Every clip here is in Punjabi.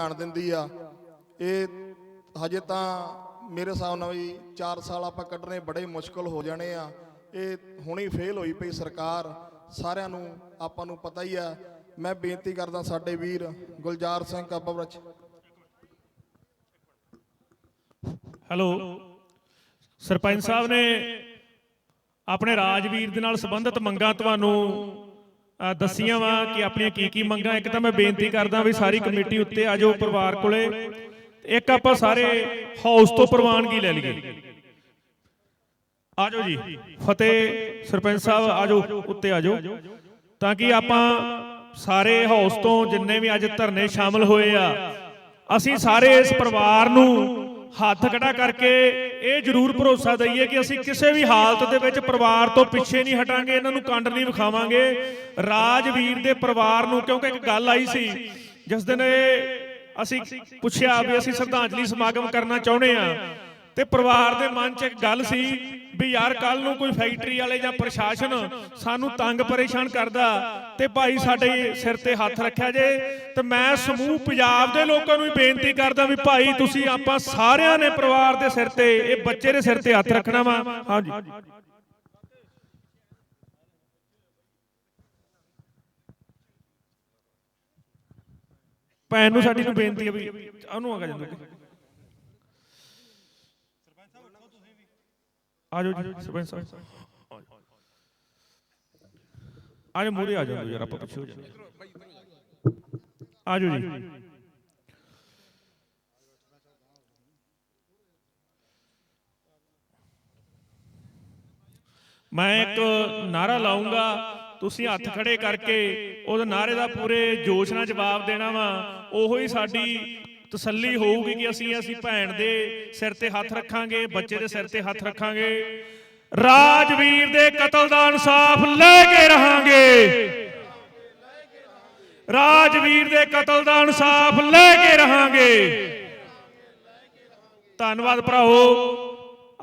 ਧਿਆਨ ਦਿੰਦੀ ਆ। ਇਹ ਹਜੇ ਤਾਂ ਮੇਰੇ ਹਿਸਾਬ ਨਾਲ ਵੀ 4 ਸਾਲ ਆਪਾਂ ਕੱਢਣੇ ਬੜੇ ਮੁਸ਼ਕਲ ਹੋ ਜਾਣੇ ਆ। ਇਹ ਹੁਣੀ ਫੇਲ ਹੋਈ ਪਈ ਸਰਕਾਰ। ਸਾਰਿਆਂ ਨੂੰ, ਆਪਾਂ ਨੂੰ ਪਤਾ ਹੀ ਆ। ਮੈਂ ਬੇਨਤੀ ਕਰਦਾ ਸਾਡੇ ਵੀਰ ਗੁਲਜ਼ਾਰ ਸਿੰਘ ਕੱਬਵਰਚ ਹੈਲੋ। ਸਰਪੰਚ ਸਾਹਿਬ ਨੇ ਆਪਣੇ ਰਾਜਵੀਰ ਦੇ ਨਾਲ ਸੰਬੰਧਿਤ ਮੰਗਾਂ ਤੁਹਾਨੂੰ ਦੱਸੀਆਂ ਵਾ ਕਿ ਆਪਣੀਆਂ ਕੀ ਕੀ ਮੰਗਾਂ। ਇੱਕ ਤਾਂ ਮੈਂ ਬੇਨਤੀ ਕਰਦਾ ਵੀ ਸਾਰੀ ਕਮੇਟੀ ਉੱਤੇ ਆ ਜਾਓ ਪਰਿਵਾਰ ਕੋਲੇ। ਇੱਕ ਆਪਾਂ ਸਾਰੇ ਹਾਊਸ ਤੋਂ ਪ੍ਰਵਾਨਗੀ ਲੈ ਲਈਏ। ਆ ਜਾਓ ਜੀ। ਫਤਿਹ ਸਰਪੰਚ ਸਾਹਿਬ, ਆ ਜਾਓ, ਉੱਤੇ ਆ ਜਾਓ। ਤਾਂ ਕਿ ਆਪਾਂ ਸਾਰੇ ਹਾਊਸ ਤੋਂ ਜਿੰਨੇ ਵੀ ਅੱਜ ਧਰਨੇ ਸ਼ਾਮਲ ਹੋਏ ਆ, ਅਸੀਂ ਸਾਰੇ ਇਸ ਪਰਿਵਾਰ ਨੂੰ ਹੱਥ ਖੜਾ ਕਰਕੇ ਇਹ ਜ਼ਰੂਰ ਭਰੋਸਾ ਦਈਏ ਕਿ ਅਸੀਂ ਕਿਸੇ ਵੀ ਹਾਲਤ ਦੇ ਵਿੱਚ ਪਰਿਵਾਰ ਤੋਂ ਪਿੱਛੇ ਨਹੀਂ ਹਟਾਂਗੇ, ਇਹਨਾਂ ਨੂੰ ਕੰਡ ਨਹੀਂ ਵਿਖਾਵਾਂਗੇ। ਰਾਜਵੀਰ ਦੇ ਪਰਿਵਾਰ ਨੂੰ ਕਿਉਂਕਿ ਇੱਕ ਗੱਲ ਆਈ ਸੀ, ਜਿਸ ਦਿਨ ਇਹ ਅਸੀਂ ਪੁੱਛਿਆ ਵੀ ਅਸੀਂ ਸ਼ਰਧਾਂਜਲੀ ਸਮਾਗਮ ਕਰਨਾ ਚਾਹੁੰਦੇ ਆ ਤੇ ਪਰਿਵਾਰ ਦੇ ਮਨ 'ਚ ਇੱਕ ਗੱਲ ਸੀ ਵੀ ਯਾਰ ਕੱਲ ਨੂੰ ਕੋਈ ਫੈਕਟਰੀ ਵਾਲੇ ਜਾਂ ਪ੍ਰਸ਼ਾਸਨ ਸਾਨੂੰ ਤੰਗ ਪਰੇਸ਼ਾਨ ਕਰਦਾ ਤੇ ਭਾਈ ਸਾਡੇ ਸਿਰ ਤੇ ਹੱਥ ਰੱਖਿਆ ਜੇ, ਤੇ ਮੈਂ ਸਮੂਹ ਪੰਜਾਬ ਦੇ ਲੋਕਾਂ ਨੂੰ ਵੀ ਬੇਨਤੀ ਕਰਦਾ ਵੀ ਭਾਈ ਤੁਸੀਂ ਆਪਾਂ ਸਾਰਿਆਂ ਨੇ ਪਰਿਵਾਰ ਦੇ ਸਿਰ ਤੇ, ਇਹ ਬੱਚੇ ਦੇ ਸਿਰ ਤੇ ਹੱਥ ਰੱਖਣਾ ਵਾ। ਹਾਂਜੀ। ਭੈਣ ਨੂੰ ਸਾਡੀ ਨੂੰ ਬੇਨਤੀ ਹੈ ਵੀ, ਉਹਨੂੰ ਆ ਜਾਂਦਾ। ਆ ਜੀ, ਸਰਪੰਚ ਸਾਹਿਬ। ਆ ਜਾਓ ਆ ਜਾਓ ਯਾਰ, ਆਪਾਂ ਪਿੱਛੇ ਹੋ ਜਾਂਦੇ ਆ ਜੀ। ਮੈਂ ਇੱਕ ਨਾਰਾ ਲਾਉਂਗਾ ਤੁਸੀਂ ਹੱਥ ਖੜੇ ਕਰਕੇ ਉਸ ਨਾਰੇ ਦਾ ਪੂਰੇ ਜੋਸ਼ ਨਾਲ ਜਵਾਬ ਦੇਣਾ ਵਾ, ਉਹੋ ਹੀ ਸਾਡੀ ਤਸੱਲੀ ਹੋਊਗੀ ਕਿ ਅਸੀਂ ਅਸੀਂ ਭੈਣ ਦੇ ਸਿਰ ਤੇ ਹੱਥ ਰੱਖਾਂਗੇ, ਬੱਚੇ ਦੇ ਸਿਰ ਤੇ ਹੱਥ ਰੱਖਾਂਗੇ। ਰਾਜਵੀਰ ਦੇ ਕਤਲ ਦਾ ਇਨਸਾਫ ਲੈ ਕੇ ਰਹਾਂਗੇ। ਰਾਜਵੀਰ ਦੇ ਕਤਲ ਦਾ ਇਨਸਾਫ ਲੈ ਕੇ ਰਹਾਂਗੇ। ਧੰਨਵਾਦ ਭਰਾਓ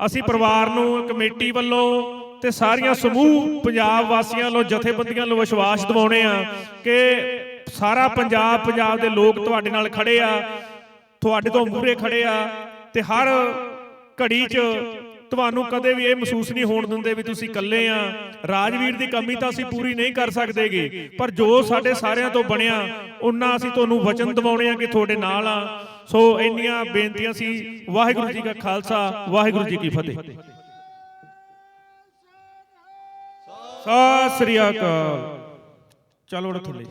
ਅਸੀਂ ਪਰਿਵਾਰ ਨੂੰ, ਕਮੇਟੀ ਵੱਲੋਂ ਤੇ ਸਾਰੀਆਂ ਸਮੂਹ ਪੰਜਾਬ ਵਾਸੀਆਂ ਵੱਲੋਂ ਜਥੇਬੰਦੀਆਂ ਨੂੰ ਵਿਸ਼ਵਾਸ ਦਿਵਾਉਣੇ ਆ ਕਿ ਸਾਰਾ ਪੰਜਾਬ ਪੰਜਾਬ ਦੇ ਲੋਕ ਤੁਹਾਡੇ ਨਾਲ ਖੜੇ ਆ। ਤੁਹਾਡੇ ਤੋਂ ਮੂਹਰੇ ਖੜੇ ਆ ਤੇ ਹਰ ਘੜੀ 'ਚ ਤੁਹਾਨੂੰ ਕਦੇ ਵੀ ਇਹ ਮਹਿਸੂਸ ਨਹੀਂ ਹੋਣ ਦਿੰਦੇ ਵੀ ਤੁਸੀਂ ਇਕੱਲੇ ਆ। ਰਾਜਵੀਰ ਦੀ ਕਮੀ ਤਾਂ ਅਸੀਂ ਪੂਰੀ ਨਹੀਂ ਕਰ ਸਕਦੇਗੇ, ਪਰ ਜੋ ਸਾਡੇ ਸਾਰਿਆਂ ਤੋਂ ਬਣਿਆ, ਉਹਨਾਂ ਅਸੀਂ ਤੁਹਾਨੂੰ ਵਚਨ ਦਿਵਾਉਣੇ ਆ ਕਿ ਤੁਹਾਡੇ ਨਾਲ ਆ। ਸੋ ਇੰਨੀਆਂ ਬੇਨਤੀਆਂ ਸੀ, ਵਾਹਿਗੁਰੂ ਜੀ ਕਾ ਖਾਲਸਾ, ਵਾਹਿਗੁਰੂ ਜੀ ਕੀ ਫਤਿਹ। ਸਤਿ ਸ੍ਰੀ ਅਕਾਲ। ਚਲੋ ਥੱਲੇ।